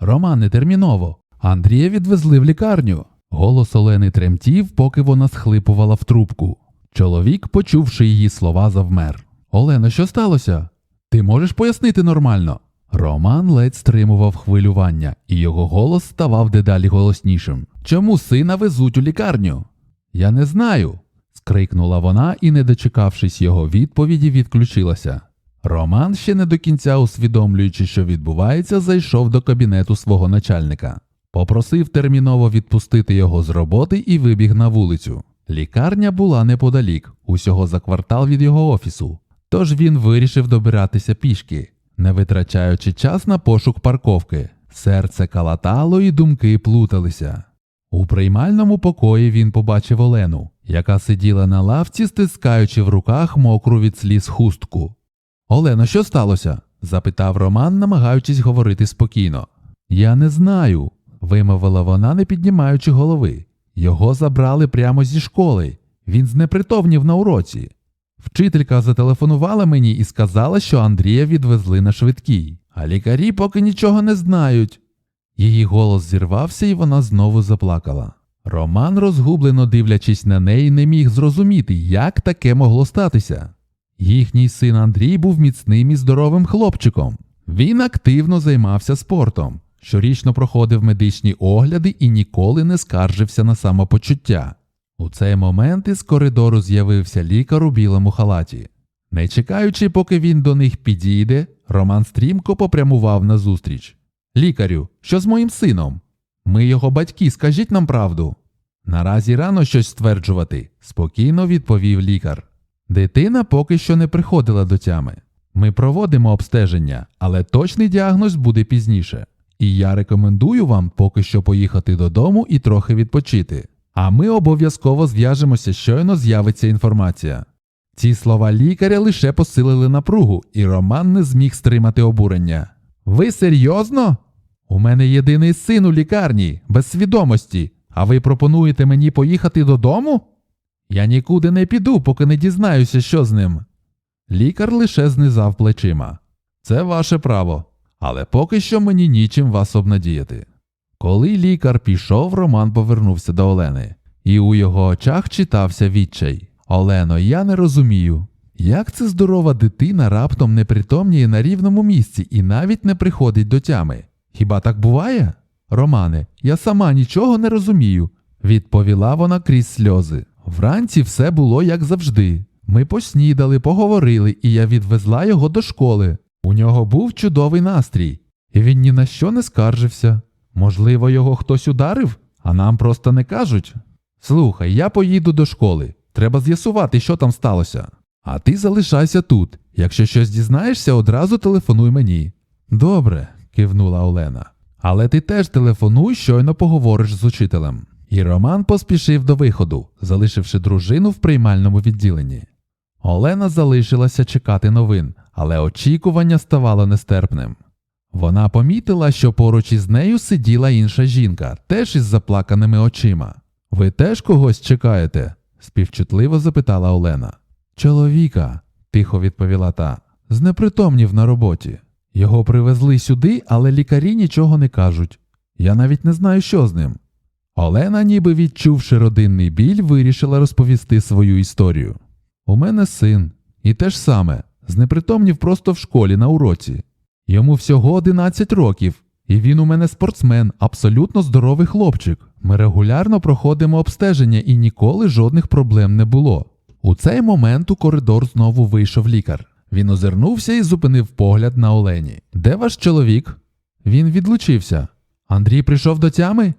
Романе, терміново. Андрія відвезли в лікарню. Голос Олени тремтів, поки вона схлипувала в трубку. Чоловік, почувши її слова, завмер. Олено, що сталося? Ти можеш пояснити нормально? Роман ледь стримував хвилювання, і його голос ставав дедалі голоснішим. Чому сина везуть у лікарню? Я не знаю. скрикнула вона і, не дочекавшись його відповіді, відключилася. Роман, ще не до кінця усвідомлюючи, що відбувається, зайшов до кабінету свого начальника. Попросив терміново відпустити його з роботи і вибіг на вулицю. Лікарня була неподалік, усього за квартал від його офісу. Тож він вирішив добиратися пішки, не витрачаючи час на пошук парковки. Серце калатало і думки плуталися. У приймальному покої він побачив Олену, яка сиділа на лавці, стискаючи в руках мокру від сліз хустку. Олено, що сталося? запитав Роман, намагаючись говорити спокійно. Я не знаю, вимовила вона, не піднімаючи голови. Його забрали прямо зі школи. Він знепритомнів на уроці. Вчителька зателефонувала мені і сказала, що Андрія відвезли на швидкій, а лікарі поки нічого не знають. Її голос зірвався, і вона знову заплакала. Роман, розгублено дивлячись на неї, не міг зрозуміти, як таке могло статися. Їхній син Андрій був міцним і здоровим хлопчиком. Він активно займався спортом, щорічно проходив медичні огляди і ніколи не скаржився на самопочуття. У цей момент із коридору з'явився лікар у білому халаті. Не чекаючи, поки він до них підійде, Роман стрімко попрямував назустріч. Лікарю, що з моїм сином? Ми його батьки, скажіть нам правду. Наразі рано щось стверджувати, спокійно відповів лікар. Дитина поки що не приходила до тями. Ми проводимо обстеження, але точний діагноз буде пізніше. І я рекомендую вам поки що поїхати додому і трохи відпочити. А ми обов'язково зв'яжемося, щойно з'явиться інформація. Ці слова лікаря лише посилили напругу, і Роман не зміг стримати обурення. Ви серйозно? У мене єдиний син у лікарні, без свідомості, а ви пропонуєте мені поїхати додому? Я нікуди не піду, поки не дізнаюся, що з ним. Лікар лише знизав плечима. Це ваше право, але поки що мені нічим вас обнадіяти. Коли лікар пішов, Роман повернувся до Олени, і у його очах читався відчай. Олено, я не розумію, як це здорова дитина раптом не притомніє на рівному місці і навіть не приходить до тями. Хіба так буває? Романе, я сама нічого не розумію, відповіла вона крізь сльози. Вранці все було як завжди. Ми поснідали, поговорили, і я відвезла його до школи. У нього був чудовий настрій, і він ні на що не скаржився. Можливо, його хтось ударив, а нам просто не кажуть. Слухай, я поїду до школи. Треба з'ясувати, що там сталося. А ти залишайся тут. Якщо щось дізнаєшся, одразу телефонуй мені. Добре, кивнула Олена. Але ти теж телефонуй, щойно поговориш з учителем. І Роман поспішив до виходу, залишивши дружину в приймальному відділенні. Олена залишилася чекати новин, але очікування ставало нестерпним. Вона помітила, що поруч із нею сиділа інша жінка, теж із заплаканими очима. Ви теж когось чекаєте? співчутливо запитала Олена. Чоловіка, тихо відповіла та, знепритомнів на роботі. Його привезли сюди, але лікарі нічого не кажуть. Я навіть не знаю, що з ним. Олена, ніби відчувши родинний біль, вирішила розповісти свою історію. У мене син, і те ж саме, знепритомнів просто в школі на уроці. Йому всього 11 років, і він у мене спортсмен, абсолютно здоровий хлопчик. Ми регулярно проходимо обстеження і ніколи жодних проблем не було. У цей момент у коридор знову вийшов лікар. Він озирнувся і зупинив погляд на Олені. Де ваш чоловік? Він відлучився. Андрій прийшов до тями?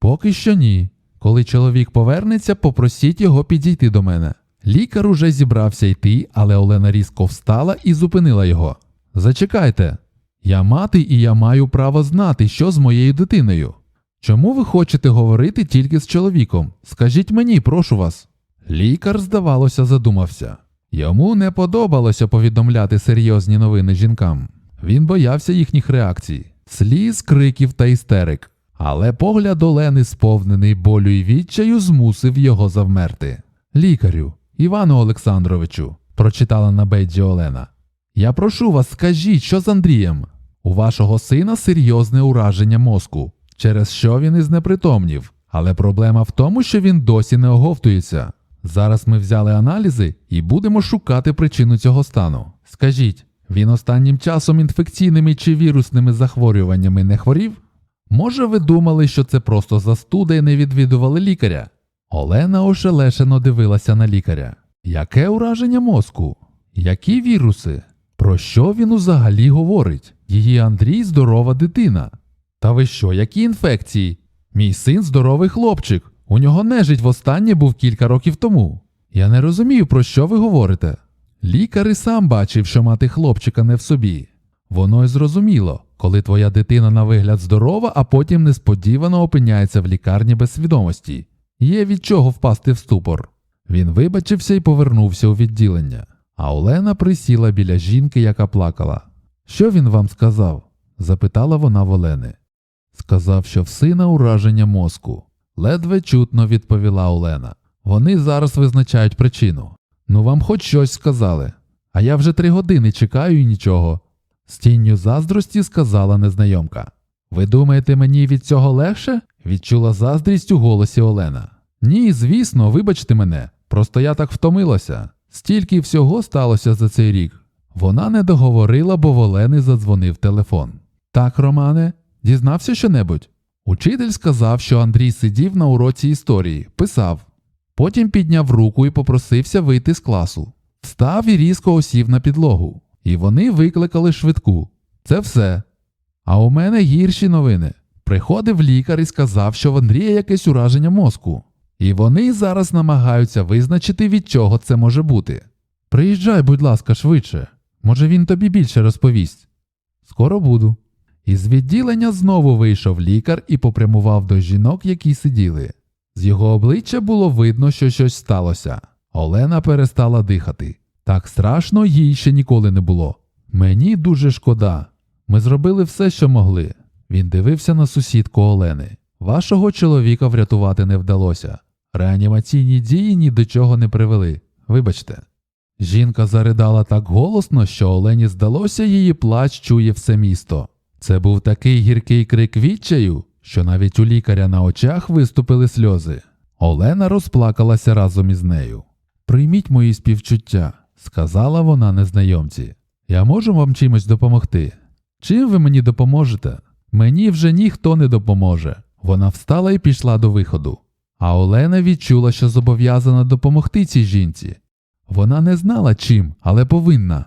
Поки що ні. Коли чоловік повернеться, попросіть його підійти до мене. Лікар уже зібрався йти, але Олена різко встала і зупинила його. Зачекайте. Я мати і я маю право знати, що з моєю дитиною. Чому ви хочете говорити тільки з чоловіком? Скажіть мені, прошу вас. Лікар, здавалося, задумався. Йому не подобалося повідомляти серйозні новини жінкам. Він боявся їхніх реакцій, сліз, криків та істерик. Але погляд Олени, сповнений болю і відчаю, змусив його завмерти. Лікарю, Івану Олександровичу, прочитала на бейджі Олена. Я прошу вас, скажіть, що з Андрієм? У вашого сина серйозне ураження мозку, через що він і знепритомнів. Але проблема в тому, що він досі не оговтується. Зараз ми взяли аналізи і будемо шукати причину цього стану. Скажіть, він останнім часом інфекційними чи вірусними захворюваннями не хворів? Може, ви думали, що це просто застуда і не відвідували лікаря? Олена ошелешено дивилася на лікаря. Яке ураження мозку? Які віруси? Про що він взагалі говорить? Її Андрій здорова дитина. Та ви що, які інфекції? Мій син здоровий хлопчик. У нього нежить востаннє був кілька років тому. Я не розумію, про що ви говорите. Лікар і сам бачив, що мати хлопчика не в собі. Воно й зрозуміло, коли твоя дитина на вигляд здорова, а потім несподівано опиняється в лікарні без свідомості. Є від чого впасти в ступор. Він вибачився і повернувся у відділення. А Олена присіла біля жінки, яка плакала. Що він вам сказав? запитала вона в Олени. Сказав, що в сина ураження мозку. Ледве чутно відповіла Олена. Вони зараз визначають причину. Ну вам хоч щось сказали. А я вже три години чекаю і нічого. З тінню заздрості сказала незнайомка. Ви думаєте, мені від цього легше? відчула заздрість у голосі Олена. Ні, звісно, вибачте мене. Просто я так втомилася. Стільки всього сталося за цей рік. Вона не договорила, бо в Олени задзвонив телефон. Так, Романе, дізнався щонебудь? Учитель сказав, що Андрій сидів на уроці історії, писав. Потім підняв руку і попросився вийти з класу. Встав і різко осів на підлогу. І вони викликали швидку. Це все. А у мене гірші новини. Приходив лікар і сказав, що в Андрія якесь ураження мозку. І вони зараз намагаються визначити, від чого це може бути. Приїжджай, будь ласка, швидше. Може, він тобі більше розповість. Скоро буду. Із відділення знову вийшов лікар і попрямував до жінок, які сиділи. З його обличчя було видно, що щось сталося. Олена перестала дихати. Так страшно їй ще ніколи не було. Мені дуже шкода. Ми зробили все, що могли. Він дивився на сусідку Олени. Вашого чоловіка врятувати не вдалося. Реанімаційні дії ні до чого не привели. Вибачте. Жінка заридала так голосно, що Олені здалося, її плач чує все місто. Це був такий гіркий крик відчаю, що навіть у лікаря на очах виступили сльози. Олена розплакалася разом із нею. Прийміть мої співчуття, сказала вона незнайомці. Я можу вам чимось допомогти? Чим ви мені допоможете? Мені вже ніхто не допоможе. Вона встала і пішла до виходу. А Олена відчула, що зобов'язана допомогти цій жінці. Вона не знала чим, але повинна.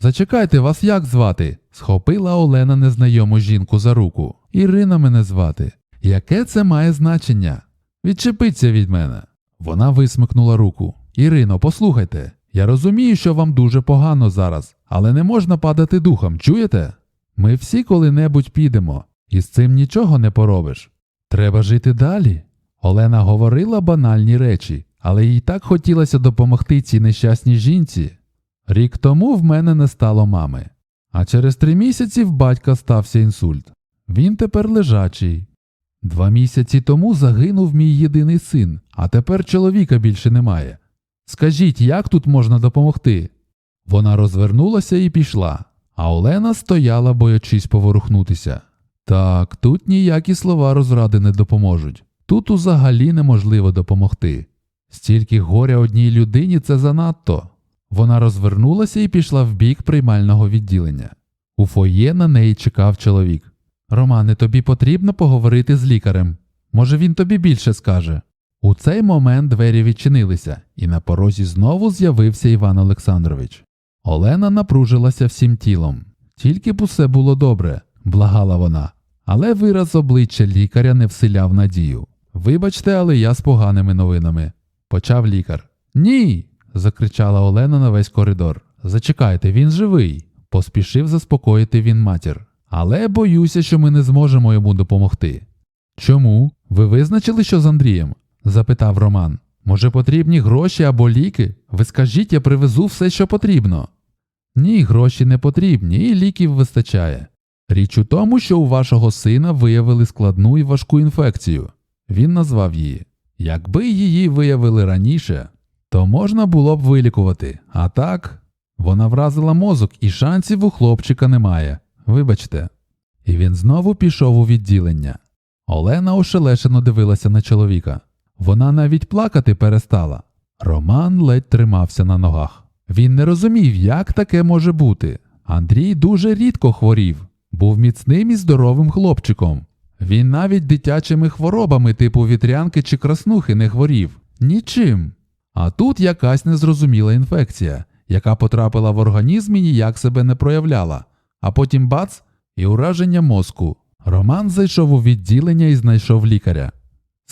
Зачекайте, вас як звати? схопила Олена незнайому жінку за руку. Ірина мене звати. Яке це має значення? Відчепиться від мене. Вона висмикнула руку. Ірино, послухайте, я розумію, що вам дуже погано зараз, але не можна падати духом, чуєте? Ми всі коли-небудь підемо, і з цим нічого не поробиш. Треба жити далі. Олена говорила банальні речі, але їй так хотілося допомогти цій нещасній жінці. Рік тому в мене не стало мами, а через три місяці в батька стався інсульт. Він тепер лежачий. Два місяці тому загинув мій єдиний син, а тепер чоловіка більше немає. Скажіть, як тут можна допомогти? Вона розвернулася і пішла, а Олена стояла, боячись поворухнутися. Так, тут ніякі слова розради не допоможуть. Тут узагалі неможливо допомогти. Стільки горя одній людині це занадто. Вона розвернулася і пішла в бік приймального відділення. У фоє на неї чекав чоловік. Романе, тобі потрібно поговорити з лікарем. Може, він тобі більше скаже. У цей момент двері відчинилися, і на порозі знову з'явився Іван Олександрович. Олена напружилася всім тілом. Тільки б усе було добре, благала вона, але вираз обличчя лікаря не вселяв надію. Вибачте, але я з поганими новинами, почав лікар. Ні. закричала Олена на весь коридор. Зачекайте, він живий, поспішив заспокоїти він матір. Але боюся, що ми не зможемо йому допомогти. Чому? Ви визначили, що з Андрієм? Запитав Роман. Може, потрібні гроші або ліки? Ви скажіть, я привезу все, що потрібно. Ні, гроші не потрібні, і ліків вистачає. Річ у тому, що у вашого сина виявили складну і важку інфекцію. Він назвав її. Якби її виявили раніше, то можна було б вилікувати, а так вона вразила мозок і шансів у хлопчика немає. Вибачте. І він знову пішов у відділення. Олена ошелешено дивилася на чоловіка. Вона навіть плакати перестала. Роман ледь тримався на ногах. Він не розумів, як таке може бути. Андрій дуже рідко хворів, був міцним і здоровим хлопчиком. Він навіть дитячими хворобами типу вітрянки чи краснухи не хворів. Нічим. А тут якась незрозуміла інфекція, яка потрапила в організм і ніяк себе не проявляла. А потім бац і ураження мозку. Роман зайшов у відділення і знайшов лікаря.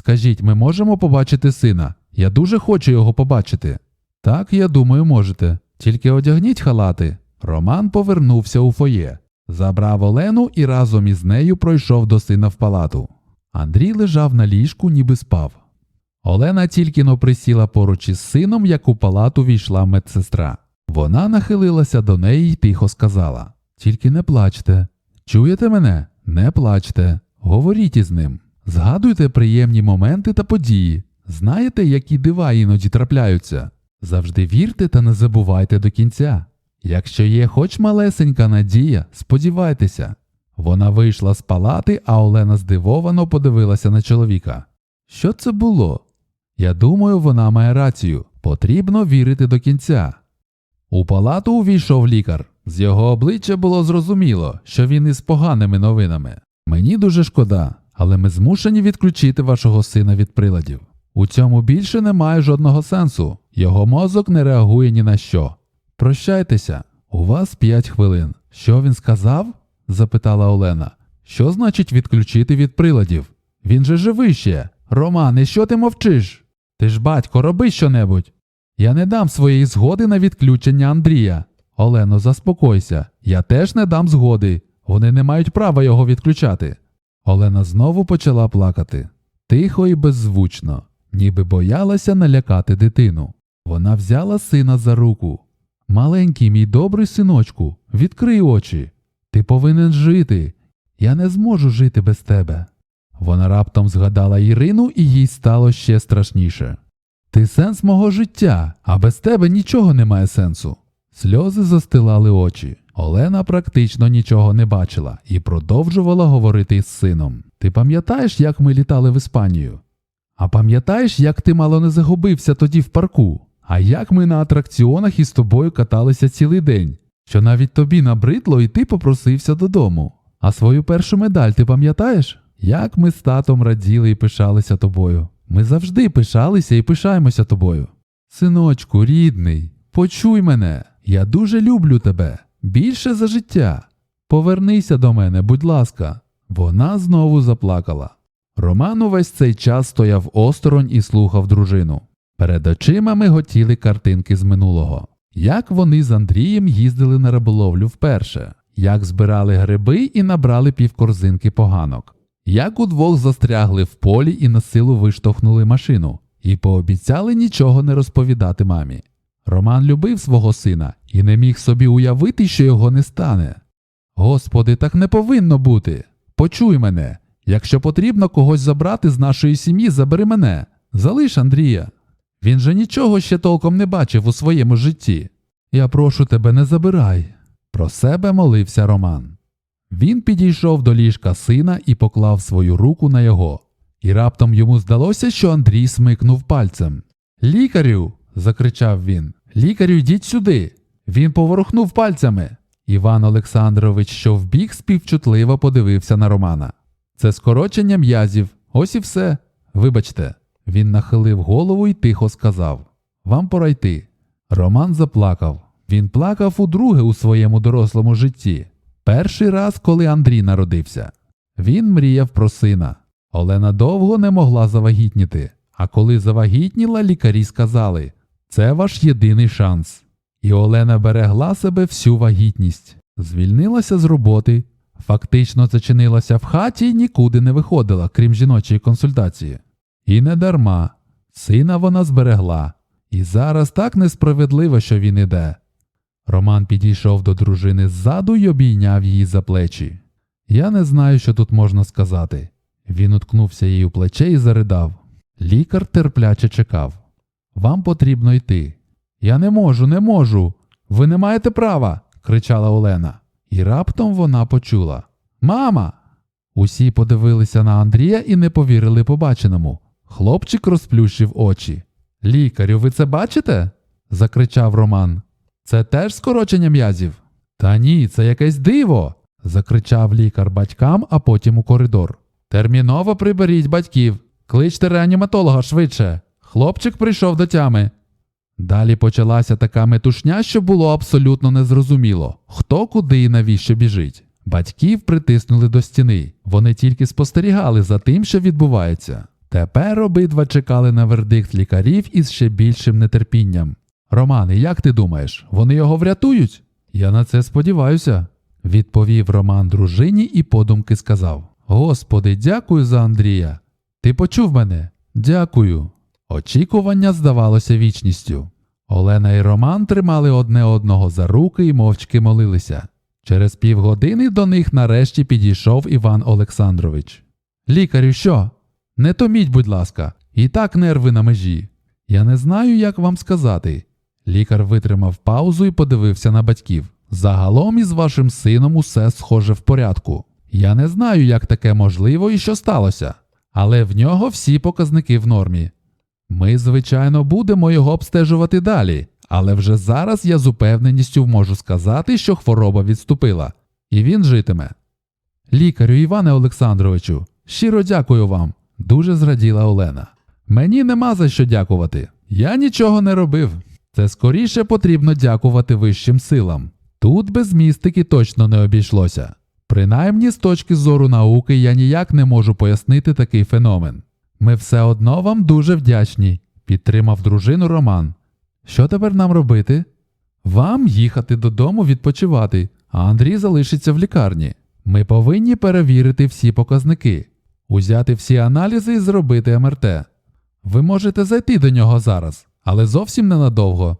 Скажіть, ми можемо побачити сина? Я дуже хочу його побачити. Так, я думаю, можете. Тільки одягніть халати. Роман повернувся у фоє, забрав Олену і разом із нею пройшов до сина в палату. Андрій лежав на ліжку, ніби спав. Олена тільки но присіла поруч із сином, як у палату війшла медсестра. Вона нахилилася до неї й тихо сказала: Тільки не плачте. Чуєте мене? Не плачте. Говоріть із ним. Згадуйте приємні моменти та події. Знаєте, які дива іноді трапляються. Завжди вірте та не забувайте до кінця. Якщо є хоч малесенька надія, сподівайтеся. Вона вийшла з палати, а Олена здивовано подивилася на чоловіка. Що це було? Я думаю, вона має рацію. Потрібно вірити до кінця. У палату увійшов лікар. З його обличчя було зрозуміло, що він із поганими новинами. Мені дуже шкода, але ми змушені відключити вашого сина від приладів. У цьому більше немає жодного сенсу. Його мозок не реагує ні на що. Прощайтеся, у вас п'ять хвилин. Що він сказав? запитала Олена. Що значить відключити від приладів? Він же живий ще. Романе, що ти мовчиш? Ти ж батько, роби щонебудь. Я не дам своєї згоди на відключення Андрія. Олено, заспокойся, я теж не дам згоди. Вони не мають права його відключати. Олена знову почала плакати. Тихо і беззвучно, ніби боялася налякати дитину. Вона взяла сина за руку. Маленький мій добрий синочку, відкрий очі. Ти повинен жити. Я не зможу жити без тебе. Вона раптом згадала Ірину, і їй стало ще страшніше. Ти сенс мого життя, а без тебе нічого немає сенсу. Сльози застилали очі. Олена практично нічого не бачила і продовжувала говорити із сином. Ти пам'ятаєш, як ми літали в Іспанію? А пам'ятаєш, як ти мало не загубився тоді в парку? А як ми на атракціонах із тобою каталися цілий день, що навіть тобі набридло і ти попросився додому. А свою першу медаль ти пам'ятаєш? Як ми з татом раділи і пишалися тобою. Ми завжди пишалися і пишаємося тобою. Синочку, рідний, почуй мене, я дуже люблю тебе, більше за життя. Повернися до мене, будь ласка. Вона знову заплакала. Роман увесь цей час стояв осторонь і слухав дружину. Перед очима миготіли картинки з минулого. Як вони з Андрієм їздили на риболовлю вперше, як збирали гриби і набрали півкорзинки поганок, як удвох застрягли в полі і на силу виштовхнули машину, і пообіцяли нічого не розповідати мамі. Роман любив свого сина і не міг собі уявити, що його не стане. Господи, так не повинно бути. Почуй мене. Якщо потрібно когось забрати з нашої сім'ї, забери мене. Залиш Андрія. Він же нічого ще толком не бачив у своєму житті. Я прошу тебе, не забирай. Про себе молився Роман. Він підійшов до ліжка сина і поклав свою руку на його. І раптом йому здалося, що Андрій смикнув пальцем. Лікарю. закричав він. Лікарю, йдіть сюди. Він поворухнув пальцями. Іван Олександрович, що вбіг, співчутливо подивився на Романа. Це скорочення м'язів. Ось і все. Вибачте. Він нахилив голову і тихо сказав Вам пора йти. Роман заплакав. Він плакав удруге у своєму дорослому житті. Перший раз, коли Андрій народився. Він мріяв про сина. Олена довго не могла завагітніти, а коли завагітніла, лікарі сказали це ваш єдиний шанс. І Олена берегла себе всю вагітність, звільнилася з роботи, фактично зачинилася в хаті і нікуди не виходила, крім жіночої консультації. І не дарма. Сина вона зберегла. І зараз так несправедливо, що він іде. Роман підійшов до дружини ззаду й обійняв її за плечі. Я не знаю, що тут можна сказати. Він уткнувся їй у плече і заридав. Лікар терпляче чекав. Вам потрібно йти. Я не можу, не можу. Ви не маєте права, кричала Олена. І раптом вона почула Мама! Усі подивилися на Андрія і не повірили побаченому. Хлопчик розплющив очі. Лікарю, ви це бачите? закричав Роман. Це теж скорочення м'язів? Та ні, це якесь диво. закричав лікар батькам, а потім у коридор. Терміново приберіть батьків. Кличте реаніматолога швидше. Хлопчик прийшов до тями. Далі почалася така метушня, що було абсолютно незрозуміло, хто куди і навіщо біжить. Батьків притиснули до стіни. Вони тільки спостерігали за тим, що відбувається. Тепер обидва чекали на вердикт лікарів із ще більшим нетерпінням. Романе, як ти думаєш, вони його врятують? Я на це сподіваюся, відповів Роман дружині і подумки сказав: Господи, дякую за Андрія. Ти почув мене? Дякую. Очікування здавалося вічністю. Олена і Роман тримали одне одного за руки і мовчки молилися. Через півгодини до них нарешті підійшов Іван Олександрович. Лікарю, що? Не томіть, будь ласка, і так нерви на межі. Я не знаю, як вам сказати. Лікар витримав паузу і подивився на батьків. Загалом із вашим сином усе схоже в порядку. Я не знаю, як таке можливо і що сталося, але в нього всі показники в нормі. Ми, звичайно, будемо його обстежувати далі, але вже зараз я з упевненістю можу сказати, що хвороба відступила, і він житиме. Лікарю Іване Олександровичу, щиро дякую вам, дуже зраділа Олена. Мені нема за що дякувати. Я нічого не робив. Це скоріше потрібно дякувати вищим силам. Тут без містики точно не обійшлося. Принаймні, з точки зору науки, я ніяк не можу пояснити такий феномен. Ми все одно вам дуже вдячні, підтримав дружину Роман. Що тепер нам робити? Вам їхати додому відпочивати, а Андрій залишиться в лікарні. Ми повинні перевірити всі показники, узяти всі аналізи і зробити МРТ. Ви можете зайти до нього зараз, але зовсім ненадовго.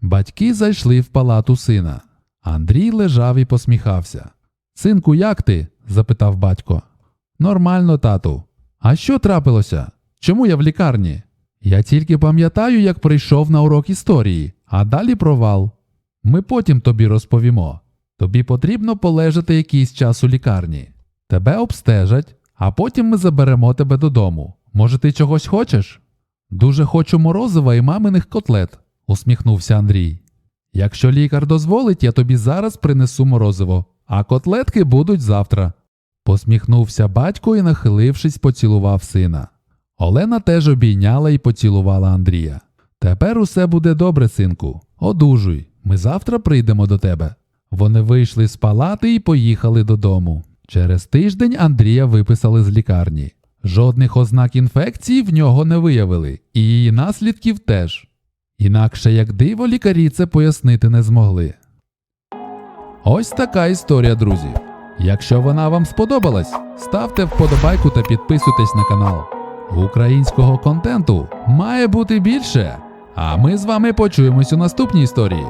Батьки зайшли в палату сина. Андрій лежав і посміхався. Синку, як ти? запитав батько. Нормально, тату. А що трапилося? Чому я в лікарні? Я тільки пам'ятаю, як прийшов на урок історії, а далі провал. Ми потім тобі розповімо. Тобі потрібно полежати якийсь час у лікарні. Тебе обстежать, а потім ми заберемо тебе додому. Може, ти чогось хочеш? Дуже хочу морозива і маминих котлет, усміхнувся Андрій. Якщо лікар дозволить, я тобі зараз принесу морозиво, а котлетки будуть завтра. Посміхнувся батько і, нахилившись, поцілував сина. Олена теж обійняла і поцілувала Андрія. Тепер усе буде добре, синку. Одужуй, ми завтра прийдемо до тебе. Вони вийшли з палати і поїхали додому. Через тиждень Андрія виписали з лікарні. Жодних ознак інфекції в нього не виявили, і її наслідків теж. Інакше, як диво, лікарі це пояснити не змогли. Ось така історія, друзі. Якщо вона вам сподобалась, ставте вподобайку та підписуйтесь на канал. Українського контенту має бути більше. А ми з вами почуємось у наступній історії.